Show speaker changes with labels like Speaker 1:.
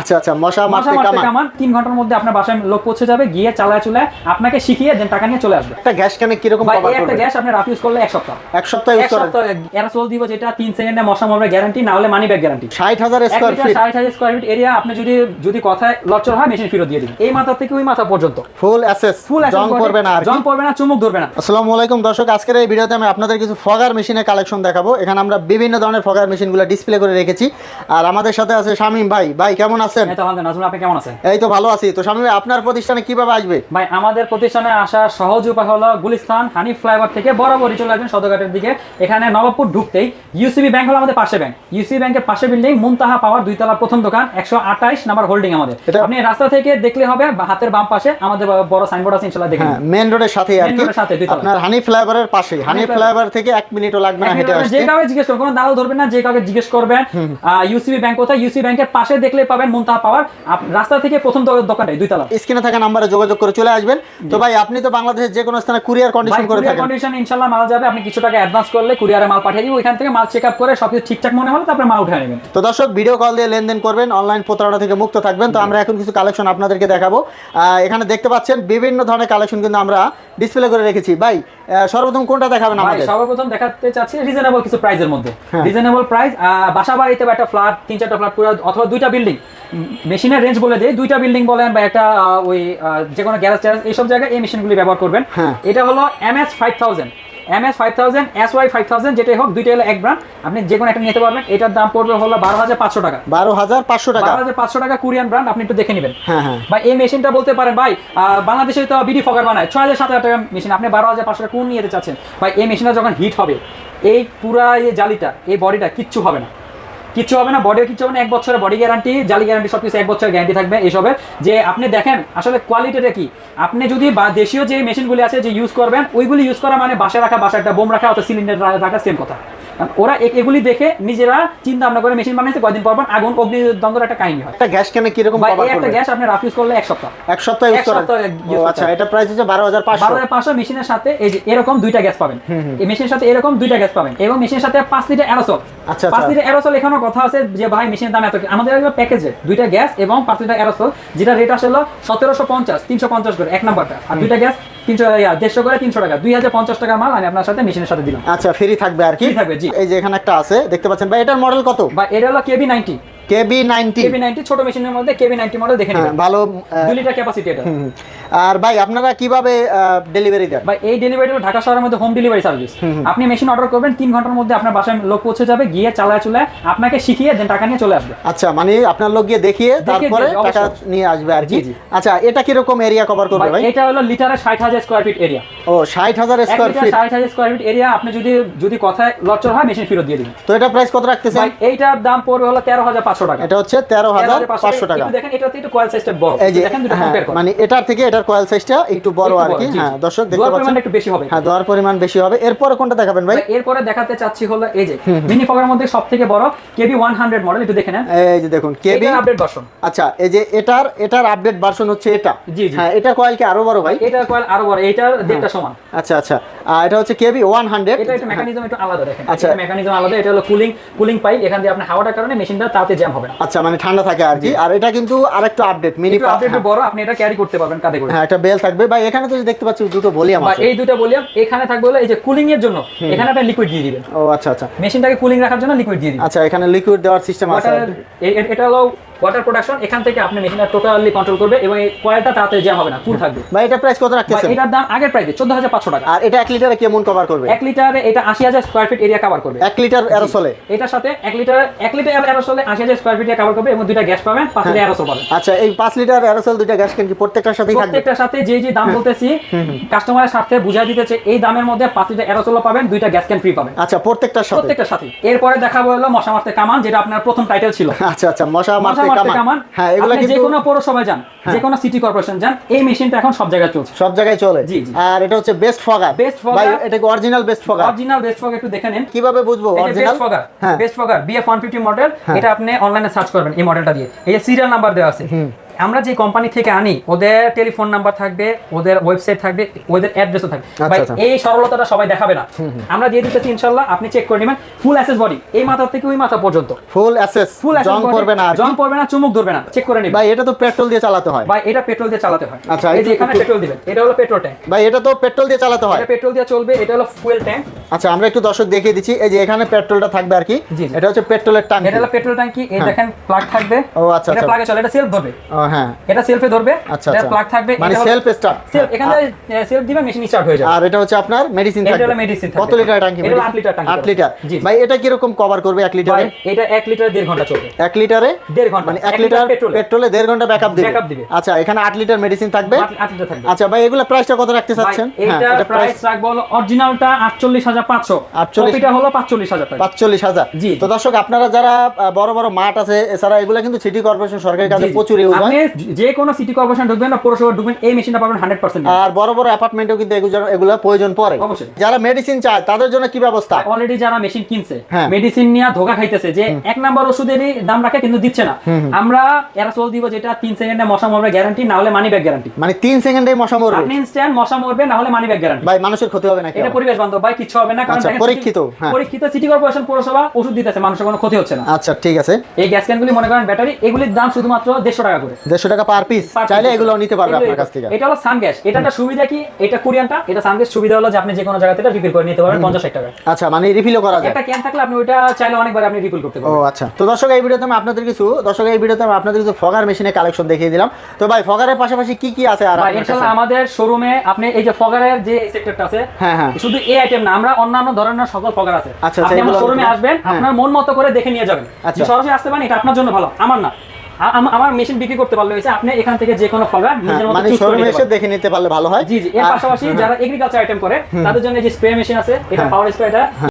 Speaker 1: আচ্ছা আচ্ছা মশা মারতে কামান।
Speaker 2: কামান তিন ঘণ্টার মধ্যে আপনার বাসায় লোক পৌঁছে যাবে গিয়ে চালায় চলে আপনাকে শিখিয়ে দেন টাকা নিয়ে চলে আসবে।
Speaker 1: একটা গ্যাস কভার
Speaker 2: এই একটা গ্যাস আপনি রাফ ইউজ করলে এক সপ্তাহ।
Speaker 1: এক সপ্তাহ ইউজ করেন?
Speaker 2: সপ্তাহ এরাসোল দিব যেটা তিন সেকেন্ডে মশা মারবে গ্যারান্টি না হলে মানি ব্যাগ গ্যারান্টি
Speaker 1: ষাট হাজার
Speaker 2: এক
Speaker 1: স্কোয়ার
Speaker 2: মিটার
Speaker 1: ফিট
Speaker 2: ষাট হাজার স্কোয়ার ফিট এরিয়া আপনি যদি যদি কথায় হয় মেশিন ফেরত দিয়ে দিবেন। এই মাথা থেকে ওই মাথা পর্যন্ত।
Speaker 1: ফুল অ্যাসেস
Speaker 2: ফুল
Speaker 1: জং করবে না
Speaker 2: জং পড়বে না চুমুক ধরবে না।
Speaker 1: আসসালামু আলাইকুম দর্শক আজকের এই ভিডিওতে আমি আপনাদের কিছু ফগার মেশিনের কালেকশন দেখাবো। এখানে আমরা বিভিন্ন ধরনের ফগার মেশিনগুলো ডিসপ্লে করে রেখেছি। আর আমাদের সাথে আছে শামীম ভাই। ভাই কেমন আছেন?
Speaker 2: এই তো আলহামদুলিল্লাহ নাজমুল আপনি কেমন আছেন?
Speaker 1: এই তো ভালো আছি। তো আপনার প্রতিষ্ঠানে কীভাবে আসবে?
Speaker 2: ভাই আমাদের প্রতিষ্ঠানে আসার সহজ উপায় হলো গুলিস্তান হানি ফ্লাইওভার থেকে বরাবরই চলে আসবেন সদরঘাটের দিকে। এখানে নবাবপুর ঢুকতেই ইউসিবি ব্যাংক হলো আমাদের পাশে ব্যাংক ইউসিবি ব্যাংকের পাশে বিল্ডিং মুনতাহা পাওয়ার দুই তলার প্রথম দোকান একশো আঠাইশ নাম্বার হোল্ডিং আমাদের। আপনি রাস্তা থেকে দেখলে হবে হাতের বাম পাশে আমাদের বড় সাইনবোর্ড আছে ইনশাল্লাহ দেখে নিন।
Speaker 1: মেন রোডের সাথে আর কি।
Speaker 2: সাথে,
Speaker 1: আপনার হানি ফ্লাইওভারের পাশে। হানি
Speaker 2: ফ্লাইওভার
Speaker 1: থেকে এক মিনিটও লাগবে না হেঁটে আসতে
Speaker 2: যে কাউকে জিজ্ঞেস করবেন কোনো দালাল ধরবেন না যে কাউকে জিজ্ঞেস করবেন। ইউসিবি ব্যাংক কোথায়? ইউসিবি ব্যাংকের পাশে দেখলে পাবেন মুনতাহা পাওয়ার রাস্তা থেকে প্রথম দোকানটাই দুই তলা
Speaker 1: স্ক্রিনে থাকা নাম্বারে যোগাযোগ করে চলে আসবেন। তো ভাই আপনি তো বাংলাদেশের যে কোনো স্থানে কুরিয়ার কন্ডিশন করে থাকেন।
Speaker 2: কন্ডিশন ইনশাল্লাহ মাল যাবে। আপনি কিছু টাকা অ্যাডভান্স করলে কুরিয়ারে মাল পাঠিয়ে দিব ওইখান থেকে মাল চেক আপ করে সবকিছু ঠিকঠাক মনে হলে তারপরে মাল উঠে নেবেন।
Speaker 1: তো দর্শক ভিডিও কল দিয়ে লেনদেন করবেন অনলাইন প্রতারণা থেকে মুক্ত থাকবেন। তো আমরা এখন কিছু কালেকশন আপনাদেরকে দেখাবো। এখানে দেখতে পাচ্ছেন বিভিন্ন ধরনের কালেকশন কিন্তু আমরা ডিসপ্লে করে রেখেছি। ভাই সর্বপ্রথম কোনটা দেখাবেন আমাদের?
Speaker 2: সর্বপ্রথম দেখাতে চাচ্ছি রিজনেবল কিছু প্রাইজের মধ্যে।
Speaker 1: হ্যাঁ।
Speaker 2: রিজনেবল প্রাইস বাসা বাড়িতে বা একটা ফ্ল্যাট তিন চারটা ফ্ল্যাট পুরো অথবা দুইটা বিল্ডিং মেশিনের রেঞ্জ বলে দেয় দুইটা বিল্ডিং বলেন বা একটা ওই যে কোনো গ্যারেজ ট্যারেজ এইসব জায়গায় এই মেশিনগুলি ব্যবহার করবেন।
Speaker 1: হ্যাঁ।
Speaker 2: এটা হলো M S five thousand M S five thousand S Y five thousand যেটাই হোক দুইটা হলো এক ব্র্যান্ড আপনি যে কোনো একটা নিতে পারবেন। এটার দাম পড়বে হলো বারো হাজার পাঁচশো টাকা।
Speaker 1: বারো হাজার পাঁচশো টাকা।
Speaker 2: বারো হাজার পাঁচশো টাকা কোরিয়ান ব্র্যান্ড আপনি একটু দেখে নেবেন।
Speaker 1: হ্যাঁ হ্যাঁ।
Speaker 2: ভাই এই মেশিনটা বলতে পারেন ভাই বাংলাদেশে তো বিডি ফগার বানায়। ছয় হাজার সাত হাজার টাকা মেশিন আপনি বারো হাজার পাঁচশো টাকা কোন নিয়ে যেতে চাচ্ছেন? ভাই এই মেশিনটা যখন হিট হবে এই পুরা এই জালিটা এই বডিটা কিচ্ছু হবে না। কিচ্ছু হবে না বডিও কিছু হবে না, এক বছরের বডি গ্যারান্টি জালি গ্যারান্টি সব কিছু এক বছরের গ্যারান্টি থাকবে এসবের। যে আপনি দেখেন, আসলে কোয়ালিটিটা কি? আপনি যদি বা দেশীয় যে মেশিনগুলি আছে যে ইউজ করবেন, ওইগুলি ইউজ করা মানে বাসা রাখা বাসা একটা বোম রাখা, অথবা সিলিন্ডার রাখা সেম কথা। ওরা এগুলি দেখে নিজেরা চিন্তা ভাবনা করে মেশিন বানাইছে কয়দিন পর পর আগুন অগ্নিদ্বন্দ্বের একটা কাহিনী হয়।
Speaker 1: একটা গ্যাস ক্যানে কীরকম
Speaker 2: ভাই
Speaker 1: কভার
Speaker 2: এই একটা গ্যাস আপনি রাফ ইউজ করলে এক সপ্তাহ।
Speaker 1: এক সপ্তাহ ইউজ করেন? আচ্ছা এটা প্রাইস হচ্ছে বারো হাজার পাঁচশো।
Speaker 2: বারো হাজার পাঁচশো মেশিনের সাথে এই যে এরকম দুইটা গ্যাস পাবেন। এই মেশিনের সাথে এরকম দুইটা গ্যাস পাবেন। এবং মেশিনের সাথে পাঁচ লিটার অ্যারোসল
Speaker 1: আচ্ছা,
Speaker 2: পাঁচ
Speaker 1: আচ্ছা।
Speaker 2: লিটার অ্যারোসল এখানে কথা আছে যে ভাই মেশিনের দাম এত কি? আমাদের প্যাকেজ রেট দুইটা গ্যাস এবং পাঁচ লিটার অ্যারোসল যেটা রেট আসলে সতেরোশো পঞ্চাশ তিনশো পঞ্চাশ করে এক নাম্বারটা আর দুইটা গ্যাস তিনশো ইয়া, দেড়শো করে তিনশো টাকা দুই হাজার পঞ্চাশ টাকার মাল আমি আপনার সাথে মেশিনের সাথে দিলাম।
Speaker 1: আচ্ছা ফ্রি থাকবে আর কি?
Speaker 2: থাকবে, জি।
Speaker 1: এই যে এখানে একটা আছে দেখতে পাচ্ছেন। ভাই এটার মডেল কত?
Speaker 2: বা এটা হলো KB ninety
Speaker 1: KB ninety
Speaker 2: KB ninety ছোট মেশিনের মধ্যে কেবি নাইনটি মডেল দেখে
Speaker 1: হ্যাঁ
Speaker 2: নেবেন।
Speaker 1: ভালো
Speaker 2: দুই লিটার ক্যাপাসিটি এটা।
Speaker 1: আর ভাই আপনারা কীভাবে ডেলিভারি দেন?
Speaker 2: বা এই ডেলিভারি হলো ঢাকা শহরের মধ্যে হোম ডেলিভারি সার্ভিস আপনি মেশিন অর্ডার করবেন তিন ঘণ্টার মধ্যে আপনার বাসায় লোক পৌঁছে যাবে গিয়ে চালায় চলে আপনাকে শিখিয়ে দেন টাকা নিয়ে চলে আসবে।
Speaker 1: আচ্ছা মানে আপনার লোক গিয়ে দেখিয়ে তারপরে টাকা নিয়ে আসবে আর কি। আচ্ছা এটা কীরকম এরিয়া কভার করবে
Speaker 2: ভাই,
Speaker 1: ভাই?
Speaker 2: এটা হলো লিটারে ষাট হাজার স্কোয়ার ফিট এরিয়া
Speaker 1: ও ষাট হাজার স্কোয়ার ফিট
Speaker 2: ষাট হাজার স্কোয়ার ফিট এরিয়া আপনি যদি যদি কথায় লচ্চর হয় মেশিন ফেরত দিয়ে দিবেন।
Speaker 1: তো এটা প্রাইস কত রাখতেছেন?
Speaker 2: ভাই এইটার দাম পড়বে হলো তেরো হাজার পাঁচশো টাকা।
Speaker 1: এটা হচ্ছে তেরো হাজার
Speaker 2: 13,500
Speaker 1: পাঁচশো টাকা।
Speaker 2: দেখেন এটাতে একটু কয়েল সাইজটা বড়।
Speaker 1: এই যে
Speaker 2: দেখেন দুটো
Speaker 1: হ্যাঁ,
Speaker 2: compare
Speaker 1: মানে এটার থেকে এটার কয়েল সাইজটা একটু বড় আর কি। হ্যাঁ দর্শক দেখতে পাচ্ছেন?
Speaker 2: একটু বেশি হবে
Speaker 1: হ্যাঁ দেওয়ার পরিমাণ বেশি হবে। এরপরে কোনটা দেখাবেন ভাই?
Speaker 2: এরপরে দেখাতে চাচ্ছি হলো এই যে মিনি ফগার মধ্যে সব থেকে বড় কেবি ওয়ান হান্ড্রেড মডেল একটু দেখে নেন।
Speaker 1: এই যে দেখুন কেবি
Speaker 2: আপডেট ভার্সন
Speaker 1: আচ্ছা এই যে এটার এটার আপডেট ভার্সন হচ্ছে এটা।
Speaker 2: জি, জি।
Speaker 1: হ্যাঁ এটার কয়েল কি আরও বড় ভাই?
Speaker 2: এটার কয়েল আরও বড় এইটার দেড়টা সমান।
Speaker 1: আচ্ছা আচ্ছা। আর এটা হচ্ছে কেবি ওয়ান হান্ড্রেড।
Speaker 2: এটা একটা মেকানিজম একটু আলাদা দেখেন।
Speaker 1: আচ্ছা।
Speaker 2: মেকানিজম আলাদা এটা হলো কুলিং কুলিং পাইপ এখান দিয়ে আপনার হাওয়াটার কারণে মেশিনটা তাতে জ্যাম হবে না।
Speaker 1: আচ্ছা মানে ঠান্ডা থাকে আর কি। আর এটা কিন্তু আরেকটু আপডেট মিনি
Speaker 2: আপডেট বড় আপনি এটা ক্যারি করতে পারবেন কাঁধে করে।
Speaker 1: হ্যাঁ একটা বেল থাকবে। ভাই এখানে তো দেখতে পাচ্ছি দুটো ভলিউম আছে।
Speaker 2: এই দুটো বলিয়াম এখানে থাকবে হলো এই যে কুলিং এর জন্য এখানে আপনি লিকুইড দিয়ে দিবেন।
Speaker 1: ও আচ্ছা আচ্ছা।
Speaker 2: মেশিনটাকে কুলিং রাখার জন্য লিকুইড দিয়ে দিবেন।
Speaker 1: আচ্ছা এখানে লিকুইড দেওয়ার সিস্টেম আছে
Speaker 2: এটা হলো ওয়াটার প্রোডাকশন এখান থেকে আপনি মেশিনটা টোটালি কন্ট্রোল করবে এবং এই কয়েলটা তাড়াতাড়ি জ্যাম হবে না কুল থাকবে।
Speaker 1: ভাই এটা প্রাইস কত রাখতেছেন?
Speaker 2: এটার দাম আগের প্রাইসে চোদ্দ হাজার পাঁচশো টাকা।
Speaker 1: আর এটা এক লিটারে কেমন কভার করবে?
Speaker 2: এক লিটারে এটা আশি হাজার স্কোয়ার ফিট এরিয়া কভার করবে।
Speaker 1: এক লিটার এরোসলে
Speaker 2: এটার সাথে এক লিটার এক লিটার অ্যারোসলে আশি হাজার স্কোয়ার ফিট কভার করবে এবং দুইটা গ্যাস পাবেন পাঁচ লিটার অ্যারোসল পাবেন।
Speaker 1: আচ্ছা এই পাঁচ লিটার এরোসল দুইটা গ্যাস ক্যান কি প্রত্যেকটার সাথেই থাকবে?
Speaker 2: প্রত্যেকটার সাথে যে যে দাম বলতেছি কাস্টমারের সাথে বুঝাই দিতেছে এই দামের মধ্যে পাঁচ লিটার অ্যারোসল পাবেন দুইটা গ্যাস ক্যান ফ্রি পাবেন।
Speaker 1: আচ্ছা প্রত্যেকটার সাথে?
Speaker 2: প্রত্যেকটার সাথে। এরপরে দেখাবো হলো মশা মারতে কামান যেটা আপনার প্রথম টাইটেল ছিল।
Speaker 1: আচ্ছা আচ্ছা মশা মারতে কামান।
Speaker 2: কামান
Speaker 1: হ্যাঁ এগুলো
Speaker 2: আপনি যে কোনো পৌরসভায় যান যে কোনো সিটি কর্পোরেশন যান এই মেশিনটা এখন সব জায়গায় চলছে।
Speaker 1: সব জায়গায় চলে।
Speaker 2: জি।
Speaker 1: আর এটা হচ্ছে বেস্ট ফগার
Speaker 2: বেস্ট fogger।
Speaker 1: এটা কি original best fogger
Speaker 2: original best fog একটু দেখে নেন।
Speaker 1: কীভাবে বুঝব? অরিজিনাল
Speaker 2: বেস্ট ফগার
Speaker 1: হ্যাঁ।
Speaker 2: বেস্ট ফগার বিএফ মডেল এটা আপনি অনলাইনে সার্চ করবেন এই মডেলটা দিয়ে। এই সিরিয়াল নাম্বার দেওয়া আছে। আমরা যে কোম্পানি থেকে আনি ওদের টেলিফোন নাম্বার থাকবে ওদের ওয়েবসাইট থাকবে ওদের অ্যাড্রেসও থাকবে। ভাই
Speaker 1: আচ্ছা।
Speaker 2: এই সরলতাটা সবাই দেখাবে না। আমরা দিয়ে দিতেছি ইনশাল্লাহ আপনি চেক করে নেবেন ফুল অ্যাসেস বডি এই মাথা থেকে ওই মাথা পর্যন্ত।
Speaker 1: ফুল অ্যাসেস
Speaker 2: ফুল
Speaker 1: জং করবে না।
Speaker 2: জং পড়বে না চুমুক ধরবে না চেক করে নেবেন।
Speaker 1: ভাই এটা তো পেট্রোল দিয়ে চালাতে হয়।
Speaker 2: ভাই এটা পেট্রোল দিয়ে চালাতে হয়।
Speaker 1: আচ্ছা,
Speaker 2: এই যে এখানে পেট্রোল দিবেন এটা হলো পেট্রোল ট্যাঙ্ক
Speaker 1: ভাই এটা তো পেট্রোল দিয়ে চালাতে হয়।
Speaker 2: এটা পেট্রোল দিয়ে চলবে এটা হলো ফুয়েল ট্যাঙ্ক
Speaker 1: আচ্ছা আমরা একটু দর্শক দেখিয়ে দিচ্ছি এই যে এখানে পেট্রোলটা থাকবে আর কি। এটা হচ্ছে পেট্রোলের ট্যাঙ্ক
Speaker 2: এটা হলো পেট্রোল ট্যাঙ্কি এই দেখেন প্লাগ থাকবে।
Speaker 1: ও আচ্ছা
Speaker 2: এটা
Speaker 1: আচ্ছা।
Speaker 2: প্লাগে চলে এটা সেলফ ধরবে।
Speaker 1: ও হ্যাঁ।
Speaker 2: এটা সেলফে ধরবে
Speaker 1: আচ্ছা
Speaker 2: এটা
Speaker 1: আচ্ছা।
Speaker 2: প্লাগ থাকবে
Speaker 1: মানে সেলফ স্টার্ট
Speaker 2: সেলফ এখানে সেলফ দিবে মেশিন স্টার্ট হয়ে যাবে।
Speaker 1: আর এটা হচ্ছে আপনার মেডিসিন
Speaker 2: এটা
Speaker 1: থাকবে।
Speaker 2: হলো medicine
Speaker 1: কত লিটার ট্যাঙ্কি
Speaker 2: এটা হলো আট লিটার ট্যাঙ্কি
Speaker 1: 8 লিটার। ভাই এটা কি রকম কভার করবে 1 লিটারে
Speaker 2: এটা 1 লিটার দেড় ঘণ্টা চলবে।
Speaker 1: 1 লিটারে
Speaker 2: ঘণ্টা।
Speaker 1: মানে 1 লিটার
Speaker 2: পেট্রোলে
Speaker 1: ঘণ্টা ব্যাকআপ দিবে।
Speaker 2: Backup দিবে।
Speaker 1: আচ্ছা এখানে 8 লিটার মেডিসিন থাকবে।
Speaker 2: 8 লিটার থাকবে।
Speaker 1: আচ্ছা ভাই এগুলা প্রাইসটা কত রাখতে চাচ্ছেন? হ্যাঁ এটা প্রাইস
Speaker 2: রাখব হলো অরিজিনালটা 48500
Speaker 1: 48
Speaker 2: কপিটা হলো 45000 টাকা।
Speaker 1: পাঁচচল্লিশ হাজার।
Speaker 2: জি,
Speaker 1: তো দর্শক আপনারা যারা বড় বড় মাঠ আছে এছাড়া এগুলা কিন্তু সিটি কর্পোরেশন সরকারি কাজে
Speaker 2: জি, জি।
Speaker 1: প্রচুর ইউজ হয়।
Speaker 2: যে কোনো সিটি কর্পোরেশন ঢুকবেন বা পৌরসভা ঢুকবেন এই মেশিনটা পাবেন 100%
Speaker 1: আর বড় বড় অ্যাপার্টমেন্টেও কিন্তু এগুলো প্রয়োজন পড়ে।
Speaker 2: অবশ্যই।
Speaker 1: যারা মেডিসিন চায় তাদের জন্য কি ব্যবস্থা?
Speaker 2: অলরেডি যারা মেশিন কিনছে
Speaker 1: হ্যাঁ।
Speaker 2: মেডিসিন নিয়ে ধোকা খাইতেছে যে এক নাম্বার ওষুধেরই দাম রাখে কিন্তু দিচ্ছে না। আমরা এরাসোল দিব যেটা তিন সেকেন্ডে মশা মরবে গ্যারান্টি না হলে মানি ব্যাগ গ্যারান্টি
Speaker 1: মানে তিন সেকেন্ডে মশা মরবে।
Speaker 2: আপনি ইনস্ট্যান্ট মশা মরবে না হলে মানি ব্যাগ গ্যারান্টি
Speaker 1: ভাই মানুষের ক্ষতি হবে না
Speaker 2: এটা পরিবেশ বান্ধব ভাই কিছু হবে না কারণ
Speaker 1: আচ্ছা, পরীক্ষিত, হ্যাঁ।
Speaker 2: পরীক্ষিত সিটি কর্পোরেশন পৌরসভা ওষুধ দিতেছে মানুষের কোনো ক্ষতি হচ্ছে না।
Speaker 1: আচ্ছা ঠিক আছে।
Speaker 2: এই গ্যাস ক্যানগুলি মনে করেন ব্যাটারি এগুলির দাম শুধুমাত্র দেড়শো টাকা করে।
Speaker 1: দেড়শো টাকা পার পিস চাইলে এগুলো নিতে পারবে আপনার কাছ থেকে।
Speaker 2: এটা হলো সান গ্যাস এটা একটা সুবিধা কি? এটা কোরিয়ানটা। এটা সান গ্যাস সুবিধা হলো যে আপনি যে কোনো জায়গা থেকে রিফিল করে নিতে পারবেন পঞ্চাশ টাকা
Speaker 1: আচ্ছা মানে রিফিলও করা যায়।
Speaker 2: একটা ক্যান থাকলে আপনি ওইটা চাইলে অনেকবার আপনি রিফিল করতে পারবেন।
Speaker 1: ও আচ্ছা। তো দর্শক এই ভিডিওতে আমি আপনাদের কিছু দর্শক এই ভিডিওতে আমি আপনাদের কিছু ফগার মেশিনের কালেকশন দেখিয়ে দিলাম। তো ভাই ফগারের পাশাপাশি কি কি আছে আর?
Speaker 2: ইনশাআল্লাহ আমাদের শোরুমে আপনি এই যে ফগারের যে সেক্টরটা আছে
Speaker 1: হ্যাঁ হ্যাঁ।
Speaker 2: শুধু এই আইটেম না আমরা অন্যান্য ধরনের সকল ফগার আছে।
Speaker 1: আচ্ছা, আচ্ছা,
Speaker 2: আপনি
Speaker 1: এগুলো-
Speaker 2: শোরুমে আসবেন
Speaker 1: হ্যাঁ।
Speaker 2: আপনার মন মতো করে দেখে নিয়ে যাবেন।
Speaker 1: আচ্ছা।
Speaker 2: সরাসরি আসতে পারেন এটা আপনার জন্য ভালো আমার না। আমার মেশিন বিক্রি করতে পারলে হয়েছে আপনি এখান থেকে যে কোনো ফগার
Speaker 1: হ্যাঁ, মানে শোরুমে এসে দেখে নিতে পারলে ভালো হয়।
Speaker 2: জি জি এর পাশাপাশি যারা এগ্রিকালচার আইটেম করে তাদের জন্য যে স্প্রে মেশিন আছে এটা
Speaker 1: হ্যাঁ।
Speaker 2: পাওয়ার স্প্রেটা